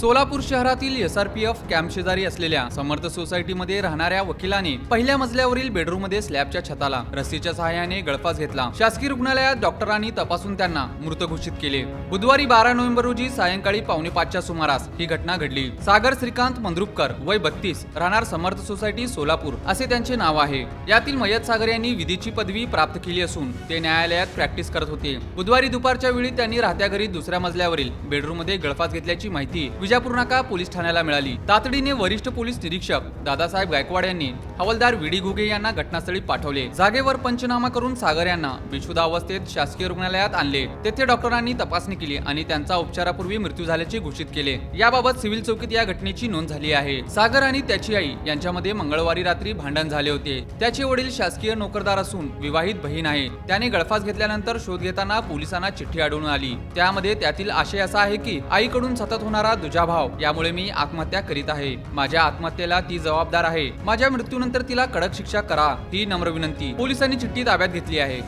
सोलापूर शहरातील S R P camp शेजारी असलेल्या समर्थ सोसायटीमध्ये राहणाऱ्या वकिलाने पहिल्या मजल्यावरील बेडरूममध्ये स्लॅबच्या छताला रस्सीच्या सहाय्याने गळफास घेतला. शासकीय रुग्णालयात डॉक्टरांनी तपासून त्यांना मृत घोषित केले. बुधवारी बारा नोव्हेंबर रोजी सायंकाळी पावणे पाचच्या सुमारास ही घटना घडली. सागर श्रीकांत मंद्रुपकर वय बत्तीस राहणार समर्थ सोसायटी सोलापूर असे त्यांचे नाव आहे. यातील मयत सागर यांनी विधीची पदवी प्राप्त केली असून ते न्यायालयात प्रॅक्टिस करत होते. बुधवारी दुपारच्या वेळी त्यांनी राहत्या घरी दुसऱ्या मजल्यावरील बेडरूममध्ये गळफास घेतल्याची माहिती विजापूर नाका पोलीस ठाण्याला मिळाली. तातडीने वरिष्ठ पोलीस निरीक्षक दादासाहेब गायकवाड यांनी हवालदार विडी घुगे यांना घटनास्थळी पाठवले. जागेवर पंचनामा करून सागर यांना बेशुद्ध अवस्थेत शासकीय रुग्णालयात आणले. तेथे डॉक्टरांनी तपासणी केली आणि त्यांचा उपचारापूर्वी मृत्यू झाल्याचे घोषित केले. याबाबत सिव्हिल चौकीत या घटनेची नोंद झाली आहे. सागर आणि त्याची आई यांच्यामध्ये मंगळवारी रात्री भांडण झाले होते. त्याचे वडील शासकीय नोकरदार असून विवाहित बहीण आहे. त्याने गळफास घेतल्यानंतर शोध घेताना पोलिसांना चिठ्ठी आढळून आली. त्यामध्ये त्यातील आशय असा आहे की आईकडून सतत होणारा दुजाभाव यामुळे मी आत्महत्या करीत आहे. माझ्या आत्महत्येला ती जबाबदार आहे. माझ्या मृत्यूनंतर तिला कडक शिक्षा करा ही नम्र विनंती. पोलिसांनी चिठ्ठी ताब्यात घेतली आहे.